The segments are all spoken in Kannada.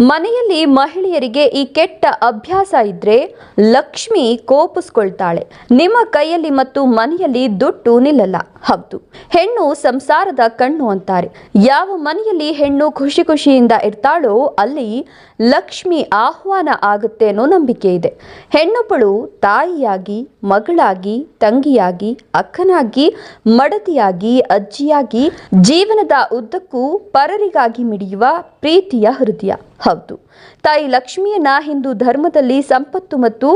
ಮನೆಯಲ್ಲಿ ಮಹಿಳೆಯರಿಗೆ ಈ ಕೆಟ್ಟ ಅಭ್ಯಾಸ ಇದ್ರೆ ಲಕ್ಷ್ಮಿ ಕೋಪಿಸ್ಕೊಳ್ತಾಳೆ. ನಿಮ್ಮ ಕೈಯಲ್ಲಿ ಮತ್ತು ಮನೆಯಲ್ಲಿ ದುಡ್ಡು ನಿಲ್ಲಲ್ಲ. ಹೌದು. ಹೆಣ್ಣು ಸಂಸಾರದ ಕಣ್ಣು ಅಂತಾರೆ. ಯಾವ ಮನೆಯಲ್ಲಿ ಹೆಣ್ಣು ಖುಷಿ ಖುಷಿಯಿಂದ ಇರ್ತಾಳೋ ಅಲ್ಲಿ ಲಕ್ಷ್ಮಿ ಆಹ್ವಾನ ಆಗುತ್ತೆ ಅನ್ನೋ ನಂಬಿಕೆ ಇದೆ. ಹೆಣ್ಣೊಬ್ಬಳು ತಾಯಿಯಾಗಿ, ಮಗಳಾಗಿ, ತಂಗಿಯಾಗಿ, ಅಕ್ಕನಾಗಿ ಮಡತಿಯಾಗಿ ಅಜ್ಜಿಯಾಗಿ ಜೀವನದ ಉದ್ದಕ್ಕೂ ಪರರಿಗಾಗಿ ಮಿಡಿಯುವ ಪ್ರೀತಿಯ ಹೃದಯ. ಹೌದು. ತಾಯಿ ಲಕ್ಷ್ಮಿಯನ್ನ ಹಿಂದೂ ಧರ್ಮದಲ್ಲಿ ಸಂಪತ್ತು ಮತ್ತು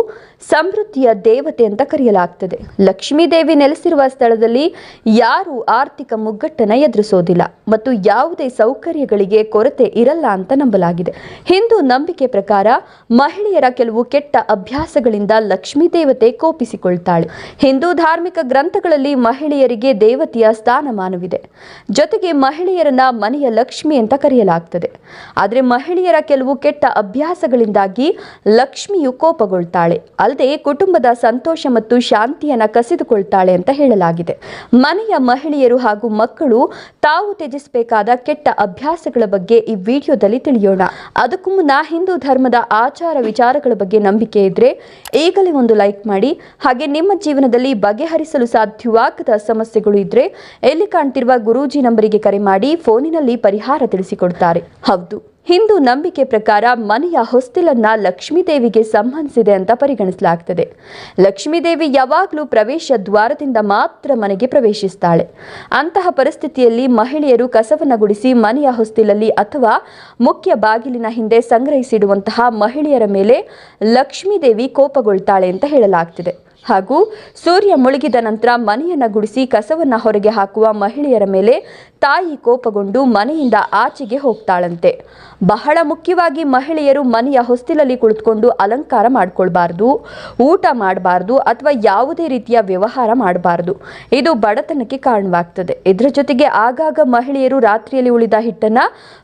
ಸಮೃದ್ಧಿಯ ದೇವತೆ ಅಂತ ಕರೆಯಲಾಗ್ತದೆ. ಲಕ್ಷ್ಮೀ ದೇವಿ ನೆಲೆಸಿರುವ ಸ್ಥಳದಲ್ಲಿ ಯಾರು ಆರ್ಥಿಕ ಮುಗ್ಗಟ್ಟನ್ನು ಎದುರಿಸೋದಿಲ್ಲ ಮತ್ತು ಯಾವುದೇ ಸೌಕರ್ಯಗಳಿಗೆ ಕೊರತೆ ಇರಲ್ಲ ಅಂತ ನಂಬಲಾಗಿದೆ. ಹಿಂದೂ ನಂಬಿಕೆ ಪ್ರಕಾರ ಮಹಿಳೆಯರ ಕೆಲವು ಕೆಟ್ಟ ಅಭ್ಯಾಸಗಳಿಂದ ಲಕ್ಷ್ಮೀ ದೇವತೆ ಕೋಪಿಸಿಕೊಳ್ತಾಳೆ. ಹಿಂದೂ ಧಾರ್ಮಿಕ ಗ್ರಂಥಗಳಲ್ಲಿ ಮಹಿಳೆಯರಿಗೆ ದೇವತೆಯ ಸ್ಥಾನಮಾನವಿದೆ. ಜೊತೆಗೆ ಮಹಿಳೆಯರನ್ನ ಮನೆಯ ಲಕ್ಷ್ಮಿ ಅಂತ ಕರೆಯಲಾಗ್ತದೆ. ಆದರೆ ಮಹಿಳೆಯರ ಕೆಲವು ಕೆಟ್ಟ ಅಭ್ಯಾಸಗಳಿಂದಾಗಿ ಲಕ್ಷ್ಮಿಯು ಕೋಪಗೊಳ್ತಾಳೆ. ಅಲ್ಲದೆ ಕುಟುಂಬದ ಸಂತೋಷ ಮತ್ತು ಶಾಂತಿಯನ್ನು ಕಸಿದುಕೊಳ್ತಾಳೆ ಅಂತ ಹೇಳಲಾಗಿದೆ. ಮನೆಯ ಮಹಿಳೆಯರು ಹಾಗೂ ಮಕ್ಕಳು ತಾವು ತ್ಯಜಿಸಬೇಕಾದ ಕೆಟ್ಟ ಅಭ್ಯಾಸಗಳ ಬಗ್ಗೆ ಈ ವಿಡಿಯೋದಲ್ಲಿ ತಿಳಿಯೋಣ. ಅದಕ್ಕೂ ಮುನ್ನ ಹಿಂದೂ ಧರ್ಮದ ಆಚಾರ ವಿಚಾರಗಳ ಬಗ್ಗೆ ನಂಬಿಕೆ ಇದ್ರೆ ಈಗಲೇ ಒಂದು ಲೈಕ್ ಮಾಡಿ. ಹಾಗೆ ನಿಮ್ಮ ಜೀವನದಲ್ಲಿ ಬಗೆಹರಿಸಲು ಸಾಧ್ಯವಾಗದ ಸಮಸ್ಯೆಗಳು ಇದ್ರೆ ಎಲ್ಲಿ ಕಾಣ್ತಿರುವ ಗುರೂಜಿ ನಂಬರಿಗೆ ಕರೆ ಮಾಡಿ ಫೋನಿನಲ್ಲಿ ಪರಿಹಾರ ತಿಳಿಸಿಕೊಡ್ತಾರೆ. ಹೌದು. ಹಿಂದೂ ನಂಬಿಕೆ ಪ್ರಕಾರ ಮನೆಯ ಹೊಸ್ತಿಲನ್ನ ಲಕ್ಷ್ಮೀದೇವಿಗೆ ಸಂಬಂಧಿಸಿದೆ ಅಂತ ಪರಿಗಣಿಸಲಾಗ್ತದೆ. ಲಕ್ಷ್ಮೀದೇವಿ ಯಾವಾಗಲೂ ಪ್ರವೇಶ ದ್ವಾರದಿಂದ ಮಾತ್ರ ಮನೆಗೆ ಪ್ರವೇಶಿಸ್ತಾಳೆ. ಅಂತಹ ಪರಿಸ್ಥಿತಿಯಲ್ಲಿ ಮಹಿಳೆಯರು ಕಸವನ್ನು ಗುಡಿಸಿ ಮನೆಯ ಹೊಸ್ತಿಲಲ್ಲಿ ಅಥವಾ ಮುಖ್ಯ ಬಾಗಿಲಿನ ಹಿಂದೆ ಸಂಗ್ರಹಿಸಿಡುವಂತಹ ಮಹಿಳೆಯರ ಮೇಲೆ ಲಕ್ಷ್ಮೀದೇವಿ ಕೋಪಗೊಳ್ತಾಳೆ ಅಂತ ಹೇಳಲಾಗ್ತಿದೆ. ಹಾಗೂ ಸೂರ್ಯ ಮುಳುಗಿದ ನಂತರ ಮನೆಯನ್ನ ಗುಡಿಸಿ ಕಸವನ್ನ ಹೊರಗೆ ಹಾಕುವ ಮಹಿಳೆಯರ ಮೇಲೆ ತಾಯಿ ಕೋಪಗೊಂಡು ಮನೆಯಿಂದ ಆಚೆಗೆ ಹೋಗ್ತಾಳಂತೆ. ಬಹಳ ಮುಖ್ಯವಾಗಿ ಮಹಿಳೆಯರು ಮನೆಯ ಹೊಸ್ತಿಲಲ್ಲಿ ಕುಳಿತುಕೊಂಡು ಅಲಂಕಾರ ಮಾಡ್ಕೊಳ್ಬಾರ್ದು, ಊಟ ಮಾಡಬಾರ್ದು ಅಥವಾ ಯಾವುದೇ ರೀತಿಯ ವ್ಯವಹಾರ ಮಾಡಬಾರ್ದು. ಇದು ಬಡತನಕ್ಕೆ ಕಾರಣವಾಗ್ತದೆ. ಇದರ ಜೊತೆಗೆ ಆಗಾಗ ಮಹಿಳೆಯರು ರಾತ್ರಿಯಲ್ಲಿ ಉಳಿದ ಹಿಟ್ಟನ್ನ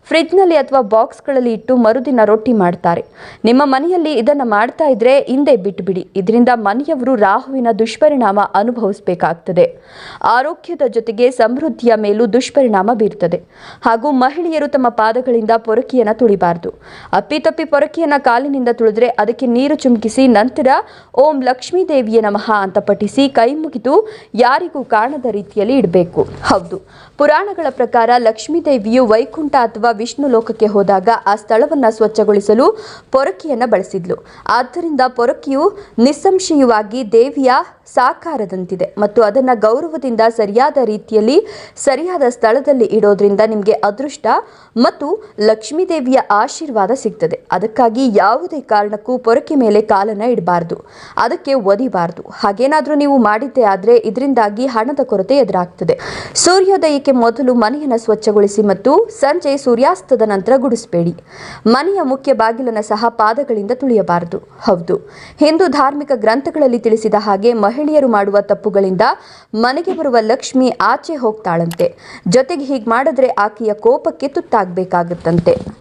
ಫ್ರಿಜ್ನಲ್ಲಿ ಅಥವಾ ಬಾಕ್ಸ್ಗಳಲ್ಲಿ ಇಟ್ಟು ಮರುದಿನ ರೊಟ್ಟಿ ಮಾಡ್ತಾರೆ. ನಿಮ್ಮ ಮನೆಯಲ್ಲಿ ಇದನ್ನ ಮಾಡ್ತಾ ಇದ್ರೆ ಹಿಂದೆ ಬಿಟ್ಟುಬಿಡಿ ಇದರಿಂದ ಮನೆಯವರು ರಾಹುವಿನ ದುಷ್ಪರಿಣಾಮ ಅನುಭವಿಸಬೇಕಾಗ್ತದೆ. ಆರೋಗ್ಯದ ಜೊತೆಗೆ ಸಮೃದ್ಧಿಯ ಮೇಲೂ ದುಷ್ಪರಿಣಾಮ ಬೀರ್ತದೆ. ಹಾಗೂ ಮಹಿಳೆಯರು ತಮ್ಮ ಪಾದಗಳಿಂದ ಪೊರಕೆಯನ್ನ ತುಳಿಬಾರ್ದು. ಅಪ್ಪಿತಪ್ಪಿ ಪೊರಕೆಯನ್ನು ಕಾಲಿನಿಂದ ತುಳಿದ್ರೆ ಅದಕ್ಕೆ ನೀರು ಚುಮುಕಿಸಿ ನಂತರ ಓಂ ಲಕ್ಷ್ಮೀ ದೇವಿಯ ನಮಃ ಅಂತ ಪಠಿಸಿ ಕೈ ಮುಗಿದು ಯಾರಿಗೂ ಕಾಣದ ರೀತಿಯಲ್ಲಿ ಇಡಬೇಕು. ಹೌದು. ಪುರಾಣಗಳ ಪ್ರಕಾರ ಲಕ್ಷ್ಮೀ ದೇವಿಯು ವೈಕುಂಠ ಅಥವಾ ವಿಷ್ಣು ಲೋಕಕ್ಕೆ ಹೋದಾಗ ಆ ಸ್ಥಳವನ್ನ ಸ್ವಚ್ಛಗೊಳಿಸಲು ಪೊರಕೆಯನ್ನು ಬಳಸಿದ್ಲು. ಆದ್ದರಿಂದ ಪೊರಕೆಯು ನಿಸ್ಸಂಶಯವಾಗಿ ದೇವಿಯ ಸಾಕಾರದಂತಿದೆ ಮತ್ತು ಅದನ್ನು ಗೌರವದಿಂದ ಸರಿಯಾದ ರೀತಿಯಲ್ಲಿ ಸರಿಯಾದ ಸ್ಥಳದಲ್ಲಿ ಇಡೋದ್ರಿಂದ ನಿಮಗೆ ಅದೃಷ್ಟ ಮತ್ತು ಲಕ್ಷ್ಮೀದೇವಿಯ ಆಶೀರ್ವಾದ ಸಿಗ್ತದೆ. ಅದಕ್ಕಾಗಿ ಯಾವುದೇ ಕಾರಣಕ್ಕೂ ಪೊರಕೆ ಮೇಲೆ ಕಾಲನ್ನು ಇಡಬಾರ್ದು. ಅದಕ್ಕೆ ಒದಿಬಾರ್ದು. ಹಾಗೇನಾದರೂ ನೀವು ಮಾಡಿದ್ದೇ ಆದರೆ ಇದರಿಂದಾಗಿ ಹಣದ ಕೊರತೆ ಎದುರಾಗ್ತದೆ. ಸೂರ್ಯೋದಯಕ್ಕೆ ಮೊದಲು ಮನೆಯನ್ನು ಸ್ವಚ್ಛಗೊಳಿಸಿ ಮತ್ತು ಸಂಜೆ ಸೂರ್ಯಾಸ್ತದ ನಂತರ ಗುಡಿಸಬೇಡಿ. ಮನೆಯ ಮುಖ್ಯ ಬಾಗಿಲನ್ನು ಸಹ ಪಾದಗಳಿಂದ ತುಳಿಯಬಾರದು. ಹೌದು. ಹಿಂದೂ ಧಾರ್ಮಿಕ ಗ್ರಂಥಗಳಲ್ಲಿ ತಿಳಿಸಿದ ಹಾಗೆ ಮಹಿಳೆಯರು ಮಾಡುವ ತಪ್ಪುಗಳಿಂದ ಮನೆಗೆ ಬರುವ ಲಕ್ಷ್ಮಿ ಆಚೆ ಹೋಗ್ತಾಳಂತೆ. ಜೊತೆಗೆ ಹೀಗೆ ಮಾಡಿದ್ರೆ ಆಕೆಯ ಕೋಪಕ್ಕೆ ತುತ್ತಾಗಬೇಕಾಗುತ್ತಂತೆ.